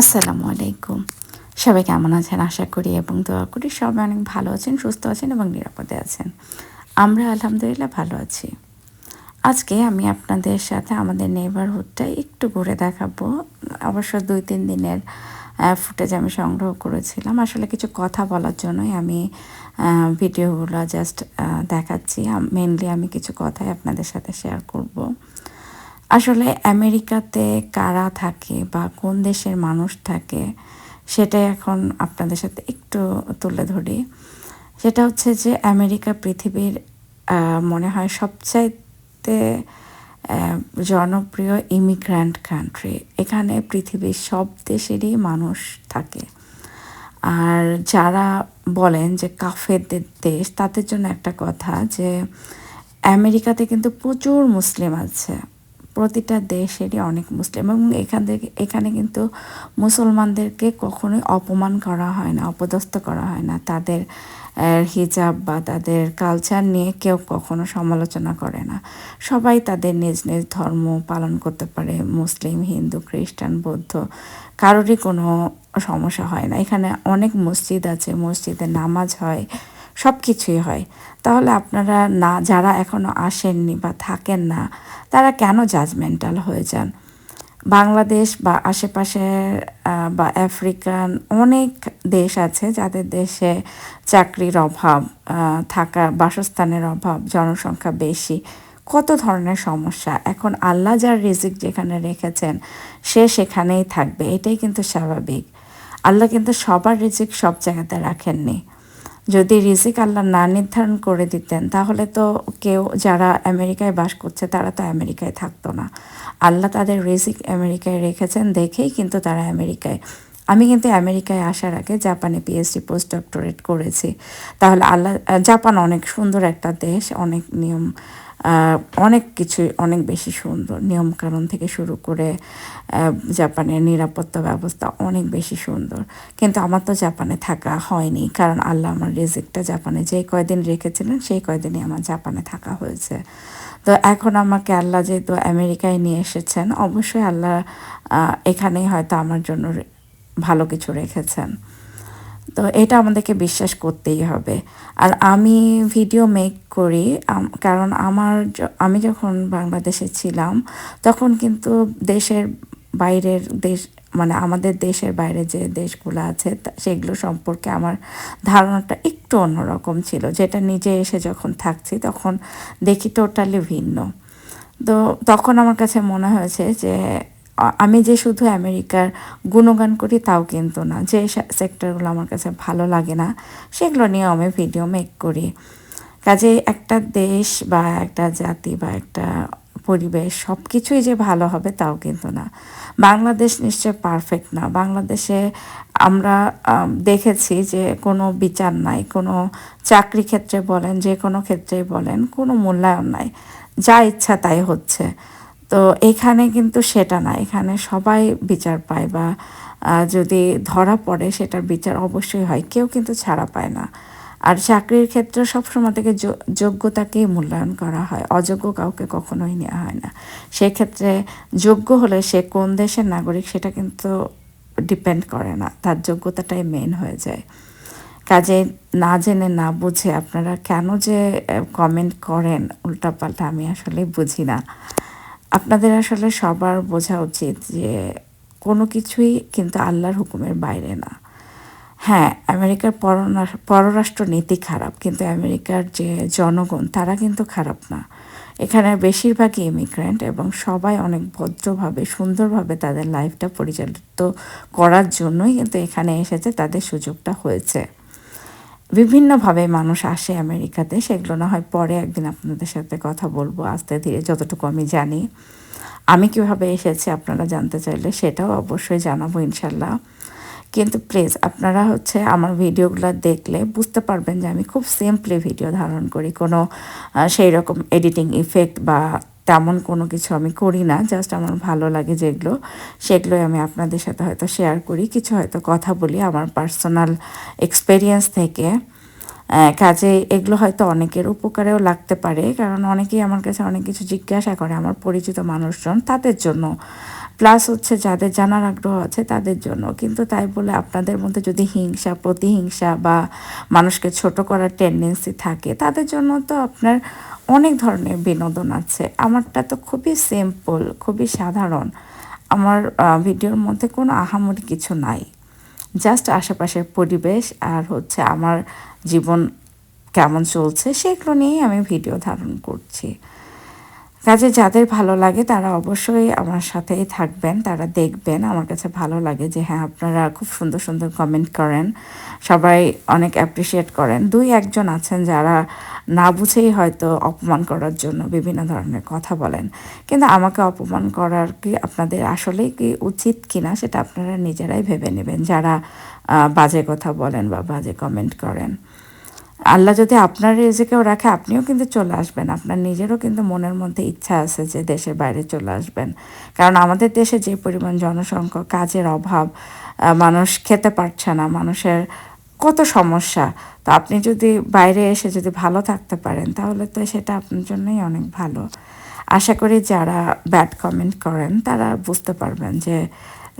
আসসালামু আলাইকুম। সবাই কেমন আছেন? আশা করি এবং দোয়া করি সবাই অনেক ভালো আছেন, সুস্থ আছেন এবং নিরাপদে আছেন। আমরা আলহামদুলিল্লাহ ভালো আছি। আজকে আমি আপনাদের সাথে আমাদের নেবারহুডটা একটু ঘুরে দেখাবো। অবশ্য দুই, তিন দিনের ফুটেজ আমি সংগ্রহ করেছিলাম। আসলে কিছু কথা বলার জন্যই আমি ভিডিওগুলো জাস্ট দেখাচ্ছি। মেনলি আমি কিছু কথাই আপনাদের সাথে শেয়ার করব। আসলে আমেরিকাতে কারা থাকে বা কোন দেশের মানুষ থাকে, সেটাই এখন আপনাদের সাথে একটু তুলে ধরি। সেটা হচ্ছে যে আমেরিকা পৃথিবীর মনে হয় সবচাইতে জনপ্রিয় ইমিগ্র্যান্ট কান্ট্রি এখানে পৃথিবীর সব দেশেরই মানুষ থাকে। আর যারা বলেন যে কাফেরদের দেশ, তাদের জন্য একটা কথা যে আমেরিকাতে কিন্তু প্রচুর মুসলিম আছে। প্রতিটা দেশেরই অনেক মুসলিম এবং এখান থেকে, এখানে কিন্তু মুসলমানদেরকে কখনোই অপমান করা হয় না, অপদস্থ করা হয় না। তাদের হিজাব বা তাদের কালচার নিয়ে কেউ কখনো সমালোচনা করে না। সবাই তাদের নিজ নিজ ধর্ম পালন করতে পারে, মুসলিম, হিন্দু, খ্রিস্টান, বৌদ্ধ, কারোরই কোনো সমস্যা হয় না। এখানে অনেক মসজিদ আছে, মসজিদে নামাজ হয় সব কিছুই হয়। তাহলে আপনারা না, যারা এখনও আসেননি বা থাকেন না, তারা কেন জাজমেন্টাল হয়ে যান? বাংলাদেশ বা আশেপাশের বা আফ্রিকান অনেক দেশ আছে যাদের দেশে চাকরির অভাব থাকার বাসস্থানের অভাব, জনসংখ্যা বেশি। কত ধরনের সমস্যা? এখন আল্লাহ যার রিজিক যেখানে রেখেছেন, সে সেখানেই থাকবে। এটাই কিন্তু স্বাভাবিক। আল্লাহ কিন্তু সবার রিজিক সব জায়গাতে রাখেননি। যদি রিজিক আল্লাহ না নির্ধারণ করে দিতেন, তাহলে তো কেউ, যারা আমেরিকায় বাস করছে, তারা তো আমেরিকায় থাকতো না। আল্লাহ তাদের রিজিক আমেরিকায় রেখেছেন দেখেই কিন্তু তারা আমেরিকায়। আমি কিন্তু আমেরিকায় আসার আগে জাপানে পিএইচডি পোস্ট ডক্টরেট করেছি। তাহলে আল্লাহ জাপান অনেক সুন্দর একটা দেশ, অনেক নিয়ম অনেক কিছুই অনেক বেশি সুন্দর। নিয়মকানুন থেকে শুরু করে জাপানের নিরাপত্তা ব্যবস্থা অনেক বেশি সুন্দর। কিন্তু আমার তো জাপানে থাকা হয়নি, কারণ আল্লাহ আমার রিজিকটা জাপানে যে কয়দিন রেখেছিলেন, সেই কয়দিনই আমার জাপানে থাকা হয়েছে। তো এখন আমাকে আল্লাহ যেহেতু আমেরিকায় নিয়ে এসেছেন, অবশ্যই আল্লাহ এখানেই হয়তো আমার জন্য ভালো কিছু রেখেছেন। তো এটা আমাদেরকে বিশ্বাস করতেই হবে। আর আমি ভিডিও মেক করি কারণ আমার আমি যখন বাংলাদেশে ছিলাম, তখন কিন্তু দেশের বাইরের দেশ মানে আমাদের দেশের বাইরে যে দেশগুলো আছে সেগুলো সম্পর্কে আমার ধারণাটা একটু অন্যরকম ছিল। যেটা নিজে এসে যখন থাকছি, তখন দেখি টোটালি ভিন্ন। তো তখন আমার কাছে মনে হয়েছে যে আমি যে শুধু আমেরিকার গুণগান করি তাও কিন্তু না। যে সেক্টরগুলো আমার কাছে ভালো লাগে না, সেগুলো নিয়ে আমি ভিডিও মেক করি। কাজে একটা দেশ বা একটা জাতি বা একটা পরিবেশ সব কিছুই যে ভালো হবে তাও কিন্তু না। বাংলাদেশ নিশ্চয় পারফেক্ট না। বাংলাদেশে আমরা দেখেছি যে কোনো বিচার নাই, কোনো চাকরি ক্ষেত্রে বলেন, যে কোনো ক্ষেত্রেই বলেন, কোনো মূল্যায়ন নাই। যা ইচ্ছা তাই হচ্ছে। তো এখানে কিন্তু সেটা না। এখানে সবাই বিচার পায় বা যদি ধরা পড়ে সেটার বিচার অবশ্যই হয়। কেউ কিন্তু ছাড়া পায় না। আর চাকরির ক্ষেত্রে সবসময় থেকে যোগ্যতাকেই মূল্যায়ন করা হয়। অযোগ্য কাউকে কখনোই নেওয়া হয় না। সেক্ষেত্রে যোগ্য হলে সে কোন দেশের নাগরিক সেটা কিন্তু ডিপেন্ড করে না। তার যোগ্যতাটাই মেন হয়ে যায়। কাজে না জেনে না বুঝে আপনারা কেন যে কমেন্ট করেন, উল্টাপাল্টা আমি আসলে বুঝি না। আপনাদের আসলে সবার বোঝা উচিত যে কোনো কিছুই কিন্তু আল্লাহর হুকুমের বাইরে না। হ্যাঁ আমেরিকার পররাষ্ট্র নীতি খারাপ, কিন্তু আমেরিকার যে জনগণ, তারা কিন্তু খারাপ না। এখানে বেশিরভাগই ইমিগ্রেন্ট এবং সবাই অনেক ভদ্রভাবে, সুন্দরভাবে তাদের লাইফটা পরিচালিত করার জন্যই কিন্তু এখানে এসেছে, তাদের সুযোগটা হয়েছে। বিভিন্নভাবে মানুষ আসে আমেরিকাতে, সেগুলো না হয় পরে একদিন আপনাদের সাথে কথা বলব। আস্তে ধীরে যতটুকু আমি জানি। আমি কীভাবে এসেছি আপনারা জানতে চাইলে সেটাও অবশ্যই জানাব ইনশাল্লাহ। কিন্তু প্লিজ, আপনারা হচ্ছে আমার ভিডিওগুলো দেখলে বুঝতে পারবেন যে আমি খুব সিম্পলি ভিডিও ধারণ করি। কোনো সেই রকম এডিটিং ইফেক্ট বা তেমন কোনো কিছু আমি করি না জাস্ট আমার ভালো লাগে যেগুলো, সেগুলোই আমি আপনাদের সাথে হয়তো শেয়ার করি, কিছু হয়তো কথা বলি আমার পার্সোনাল এক্সপেরিয়েন্স থেকে। কাজে এগুলো হয়তো অনেকের উপকারেও লাগতে পারে, কারণ অনেকেই আমার কাছে অনেক কিছু জিজ্ঞাসা করে, আমার পরিচিত মানুষজন, তাদের জন্য। প্লাস হচ্ছে যাদের জানার আগ্রহ আছে তাদের জন্য, কিন্তু তাই বলে আপনাদের মধ্যে যদি হিংসা, প্রতিহিংসা বা মানুষকে ছোট করার টেন্ডেন্সি থাকে, তাদের জন্য তো আপনার অনেক ধরনের বিনোদন আছে। আমারটা তো খুবই সিম্পল খুবই সাধারণ। আমার ভিডিওর মধ্যে কোনো আহামরি কিছু নাই। জাস্ট আশেপাশের পরিবেশ আর হচ্ছে আমার জীবন কেমন চলছে, সেগুলো নিয়েই আমি ভিডিও ধারণ করছি। কাজে যাদের ভালো লাগে তারা অবশ্যই আমার সাথেই থাকবেন, তারা দেখবেন। আমার কাছে ভালো লাগে যে হ্যাঁ আপনারা খুব সুন্দর সুন্দর কমেন্ট করেন। সবাই অনেক অ্যাপ্রিসিয়েট করেন। দুই একজন আছেন যারা না বুঝেই হয়তো অপমান করার জন্য বিভিন্ন ধরনের কথা বলেন। কিন্তু আমাকে অপমান করার কি আপনাদের আসলেই কি উচিত কিনা সেটা আপনারা নিজেরাই ভেবে নেবেন। যারা বাজে কথা বলেন বা বাজে কমেন্ট করেন। আল্লাহ যদি আপনার রেজেকেও রাখে, আপনিও কিন্তু চলে আসবেন। আপনার নিজেরও কিন্তু মনের মধ্যে ইচ্ছা আছে যে দেশের বাইরে চলে আসবেন। কারণ আমাদের দেশে যে পরিমাণ জনসংখ্যা কাজের অভাব মানুষ খেতে পারছে না, মানুষের কত সমস্যা। তো আপনি যদি বাইরে এসে যদি ভালো থাকতে পারেন, তাহলে তো সেটা আপনার জন্যই অনেক ভালো। আশা করি যারা ব্যাড কমেন্ট করেন, তারা বুঝতে পারবেন যে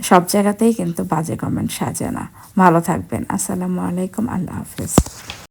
সব জায়গাতেই কিন্তু বাজে কমেন্ট সাজে না। ভালো থাকবেন। আসসালামু আলাইকুম। আল্লাহ হাফিজ।